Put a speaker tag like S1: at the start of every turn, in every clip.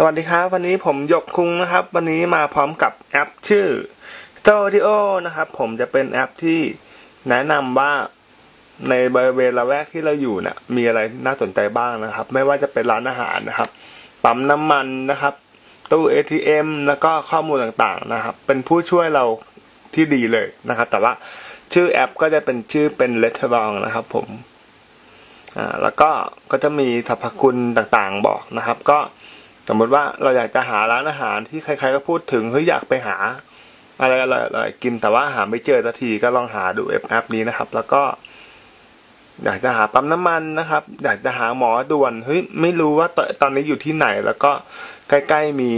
S1: สวัสดีครับ วันนี้ผมยกคุงนะครับ วันนี้มาพร้อมกับแอปชื่อ s t o d i o นะครับ ผมจะเป็นแอปที่แนะนำว่าในบริเวณละแวกที่เราอยู่เนะี่ยมีอะไรน่าสนใจบ้างนะครับ ไม่ว่าจะเป็นร้านอาหารนะครับปั๊มน้ำมันนะครับ ตู้ ATM แล้วก็ข้อมูลต่างๆนะครับ เป็นผู้ช่วยเราที่ดีเลยนะครับ แต่ว่าชื่อแอปก็จะเป็นชื่อเป็นเลทเ r อ n นะครับ ผมอ่าแล้วก็ก็จะมีสรรพคุณต่างๆบอกนะครับ ก็ สมมติว่าเราอยากจะหาร้านอาหารที่ใคร ๆ ก็พูดถึงเฮ้ยอยากไปหา อะไรอร่อยๆกินแต่ว่าหาไม่เจอสักทีก็ลองหาดูแอปนี้นะครับ แล้วก็ อยากจะหาปั๊มน้ำมันนะครับ อยากจะหาหมอด่วนเฮ้ยไม่รู้ว่าตอนนี้อยู่ที่ไหน แล้วก็ใกล้ๆมี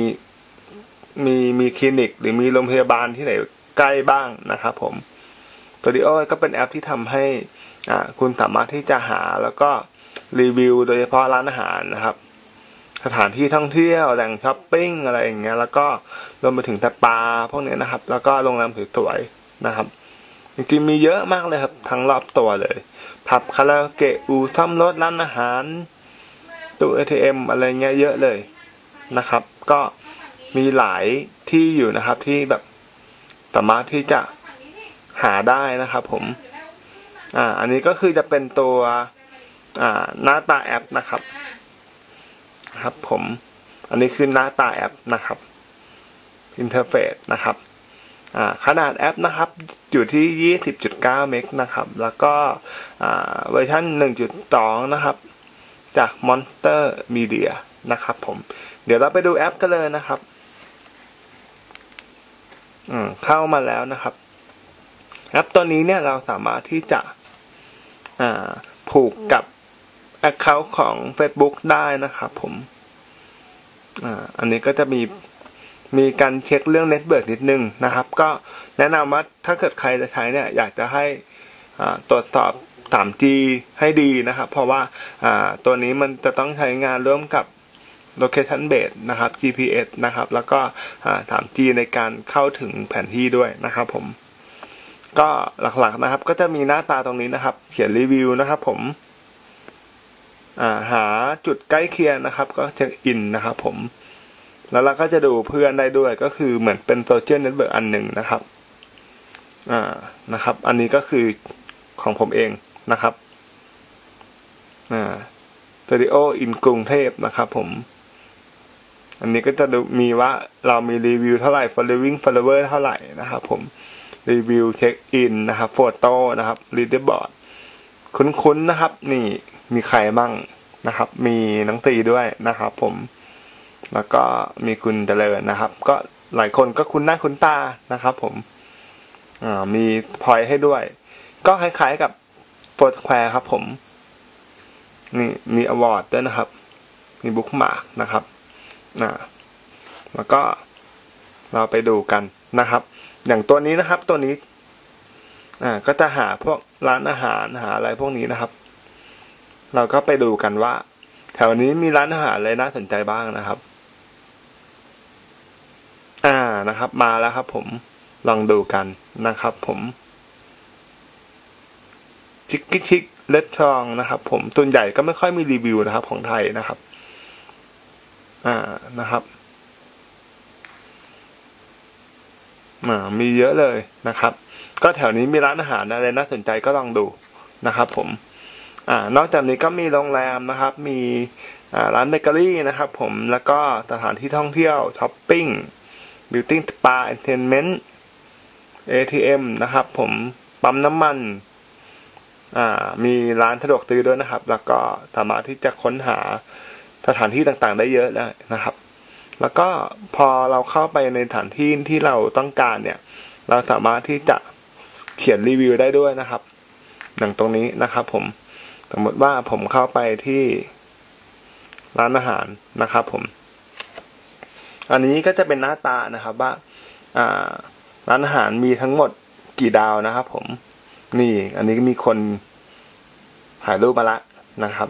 S1: มีมีคลินิก หรือมีโรงพยาบาลที่ไหนใกล้บ้างนะครับ ผมตัวดิโอก็เป็นแอปที่ทำให้อ่าคุณสามารถที่จะหาแล้วก็รีวิวโดยเฉพาะร้านอาหารนะครับ สถานที่ท่องเที่ยวแหล่งช้อปปิ้งอะไรอย่างเงี้ยแล้วก็รวมไปถึงสปาพวกนี้นะครับ แล้วก็โรงแรมสวยๆนะครับจริงๆมีเยอะมากเลยครับทั้งรอบตัวเลยผับคาราโอเกะอู่ซ่อมรถร้านอาหารตู้เอทีเอ็มอะไรเงี้ยเยอะเลยนะครับ ก็มีหลายที่อยู่นะครับที่แบบสามารถที่จะหาได้นะครับ ผม อ่า อันนี้ก็คือจะเป็นตัว อ่า หน้าตาแอปนะครับ ครับ ผม อันนี้คือหน้าตาแอปนะครับอินเทอร์เฟซนะครับขนาดแอปนะครับอยู่ที่ 20.9 เมกนะครับ แล้วก็เวอร์ชัน1.2 นะครับ จาก Monster Media นะครับผม เดี๋ยวเราไปดูแอปกันเลยนะครับ เข้ามาแล้วนะครับ แอปตัวนี้เนี่ยเราสามารถที่จะผูกกับ Account ของ Facebook ได้นะครับผมอ่าอันนี้ก็จะมีมีการเช็คเรื่องเน็ตเบิร์กนิดนึงนะครับ ก็แนะนำว่าถ้าเกิดใครจะใช้เนี่ย อยากจะให้ตรวจสอบ 3G ให้ดีนะครับ เพราะว่าตัวนี้มันจะต้องใช้งานร่วมกับ location base นะครับ GPS นะครับ แล้วก็ 3G ในการเข้าถึงแผนที่ด้วยนะครับผม ก็หลักๆนะครับ ก็จะมีหน้าตาตรงนี้นะครับ เขียนรีวิวนะครับผม หาจุดใกล้เคียงนะครับ ก็เช็คอินนะครับผม แล้วเราก็จะดูเพื่อนได้ด้วยก็คือเหมือนเป็นโซเชียลเน็ตเวิร์กอันหนึ่งนะครับอ่านะครับ อันนี้ก็คือของผมเองนะครับอ่าสตูดิโออินกรุงเทพนะครับผม อันนี้ก็จะดูมีว่าเรามีรีวิวเท่าไหร่ following follower เท่าไหร่นะครับผมรีวิวเช็คอินนะครับโฟโต้นะครับรีดบอร์ด คุ้นๆนะครับ นี่มีใครบ้างนะครับ มีน้องตีด้วยนะครับ ผม แล้วก็มีคุณเจริญนะครับ ก็หลายคนก็คุ้นหน้าคุ้นตานะครับ ผมมีพอยให้ด้วย ก็คล้ายๆกับโฟร์สแควร์ครับ ผม นี่มีอวอร์ดด้วยนะครับ มีบุ๊กมาร์กนะครับนะแล้วก็เราไปดูกันนะครับ อย่างตัวนี้นะครับ ตัวนี้ อ่าก็จะหาพวกร้านอาหารหาอะไรพวกนี้นะครับ เราก็ไปดูกันว่า แถวนี้มีร้านอาหารอะไรน่าสนใจบ้างนะครับ อ่านะครับ มาแล้วครับ ผมลองดูกันนะครับ ผมชิคกี้ชิคเลดทองนะครับ ผมส่วนใหญ่ก็ไม่ค่อยมีรีวิวนะครับ ของไทยนะครับ อ่านะครับอ่า มีเยอะเลยนะครับ ก็แถวนี้มีร้านอาหารอะไรน่าสนใจก็ลองดูนะครับ ผมอ่านอกจากนี้ก็มีโรงแรมนะครับ มีร้านเบเกอรี่นะครับ ผมแล้วก็สถานที่ท่องเที่ยวช้อปปิ้งบิวติ้สปาเอนเทนเมนต์เอทีเอ็มนะครับ ผมปั๊มน้ำมันอ่ามีร้านสะดวกซื้อด้วยนะครับ แล้วก็สามารถที่จะค้นหาสถานที่ต่างๆ ได้เยอะเลยนะครับ แล้วก็พอเราเข้าไปในสถานที่ที่เราต้องการเนี่ย เราสามารถที่จะเขียนรีวิวได้ด้วยนะครับอย่างตรงนี้นะครับ ผมสมมติว่าผมเข้าไปที่ร้านอาหารนะครับ ผม อันนี้ก็จะเป็นหน้าตานะครับ ว่าร้านอาหารมีทั้งหมดกี่ดาวนะครับ ผม นี่อันนี้มีคนถ่ายรูปมาละนะครับ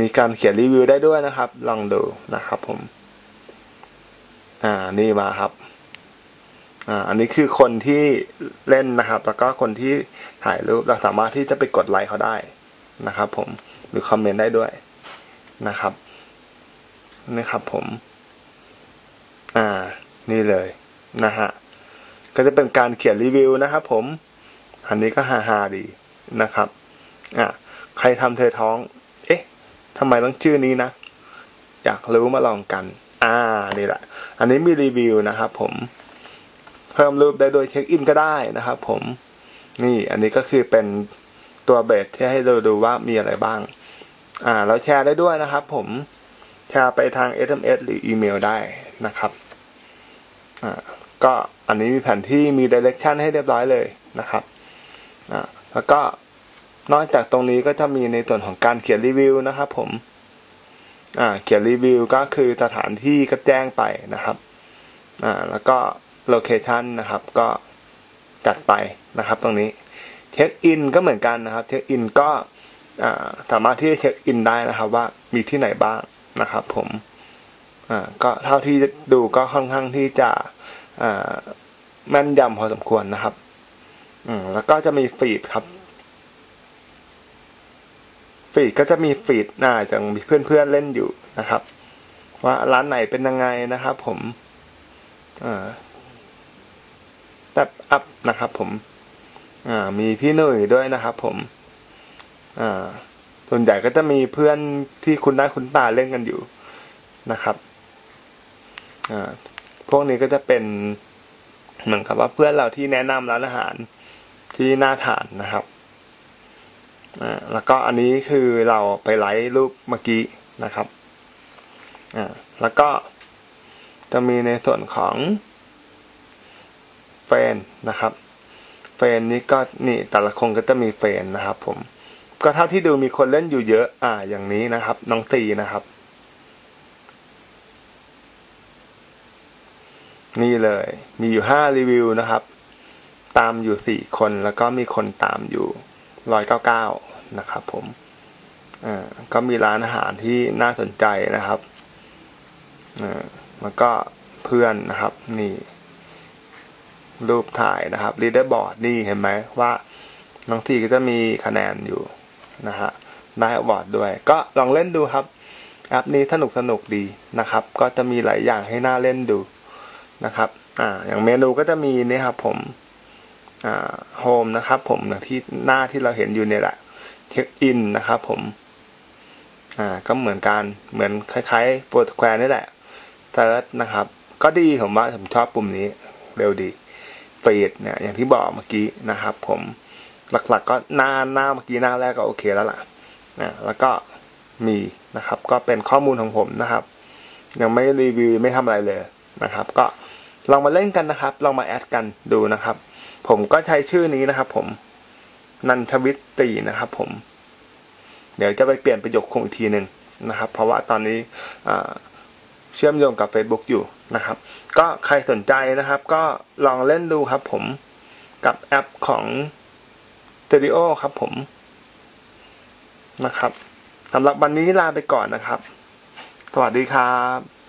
S1: มีการเขียนรีวิวได้ด้วยนะครับ ลองดูนะครับ ผม อ่านี่มาครับอ่าอันนี้คือคนที่เล่นนะครับ แล้วก็คนที่ถ่ายรูปเราสามารถที่จะไปกดไลค์เขาได้นะครับ ผมหรือคอมเมนต์ได้ด้วยนะครับนี่ครับผม อ่า นี่เลยนะฮะก็จะเป็นการเขียนรีวิวนะครับผม อันนี้ก็ฮาฮาดีนะครับ อ่าใครทำเธอท้อง เอ๊ะทำไมต้องชื่อนี้นะ อยากรู้มาลองกัน อ่านี่แหละ อันนี้มีรีวิวนะครับผมเพิ่มรูปได้โดยเช็คอินก็ได้นะครับผมนี่อันนี้ก็คือเป็นตัวเบสที่ให้เราดูว่ามีอะไรบ้าง อ่าแล้วแชร์ได้ด้วยนะครับผมแชร์ไปทาง SMS หรืออีเมลได้นะครับอ่าก็อันนี้มีแผนที่มี direction ให้เรียบร้อยเลยนะครับอ่าแล้วก็นอกจากตรงนี้ก็จะมีในส่วนของการเขียนรีวิวนะครับผม เขียนรีวิวก็คือสถานที่ก็แจ้งไปนะครับอ่าแล้วก็โลเคชันนะครับก็จัดไปนะครับ ตรงนี้เช็คอินก็เหมือนกันนะครับเช็คอินก็สามารถที่จะเช็คอินได้นะครับ ว่ามีที่ไหนบ้างนะครับ ผมอ่าก็เท่าที่ดูก็ค่อนข้างที่จะอ่าแม่นยำพอสมควรนะครับอืมแล้วก็จะมีฟีดครับ ฟีดก็จะมีฟีดน่าจะมีเพื่อนๆเล่นอยู่นะครับ ว่าร้านไหนเป็นยังไงนะครับ ผมอแท็บอัพนะครับ ผม อ่า มีพี่หนุ่ยด้วยนะครับ ผม อ่า ส่วนใหญ่ก็จะมีเพื่อนที่คุณได้คุณตาเล่นกันอยู่นะครับ อ่า พวกนี้ก็จะเป็นเหมือนกับว่าเพื่อนเราที่แนะนำร้านอาหารที่น่าทานนะครับ อ่าแล้วก็อันนี้คือเราไปไลฟ์รูปเมื่อกี้นะครับอ่าแล้วก็จะมีในส่วนของเฟนนะครับเฟนนี้ก็นี่แต่ละคนก็จะมีเฟนนะครับ ผม ก็เท่าที่ดูมีคนเล่นอยู่เยอะ อ่า อย่างนี้นะครับ น้องตีนะครับ นี่เลย มีอยู่ห้ารีวิวนะครับ ตามอยู่สี่คนแล้วก็มีคนตามอยู่ ร้อยเก้าเก้านะครับผมอ่าก็มีร้านอาหารที่น่าสนใจนะครับอ่าแล้วก็เพื่อนนะครับนี่รูปถ่ายนะครับรีเดอร์บอร์ดนี่เห็นไหมว่าน้องทีก็จะมีคะแนนอยู่นะฮะได้อวอร์ดด้วย ก็ลองเล่นดูครับแอปนี้สนุกสนุกดีนะครับ ก็จะมีหลายอย่างให้น่าเล่นดูนะครับ อ่า อย่างเมนูก็จะมีนี่ครับผม โฮมนะครับ ผมอย่างที่หน้าที่เราเห็นอยู่เนี่ยแหละเช็คอินนะครับ ผม อ่า ก็เหมือนกันเหมือนคล้ายๆโปรตแควร์นี่แหละเติร์ดนะครับ ก็ดีผมว่าผมชอบปุ่มนี้ เร็วดีฟีดเนี่ย อย่างที่บอกเมื่อกี้นะครับ ผมหลักๆกก็หน้าหน้าเมื่อกี้หน้าแรกก็โอเคแล้วล่ะนะแล้วก็มีนะครับ ก็เป็นข้อมูลของผมนะครับ ยังไม่รีวิวไม่ทำอะไรเลยนะครับ ก็ลองมาเล่นกันนะครับ ลองมาแอดกันดูนะครับ ผมก็ใช้ชื่อนี้นะครับ ผม นันทวิตตีนะครับ ผม เดี๋ยวจะไปเปลี่ยนประโยคคงอีกทีหนึ่งนะครับ เพราะว่าตอนนี้เชื่อมโยงกับ Facebook อยู่นะครับ ก็ใครสนใจนะครับ ก็ลองเล่นดูครับ ผมกับแอปของ s t u d i o ครับ ผมนะครับสำหรับวันนี้ลาไปก่อนนะครับ สวัสดีครับ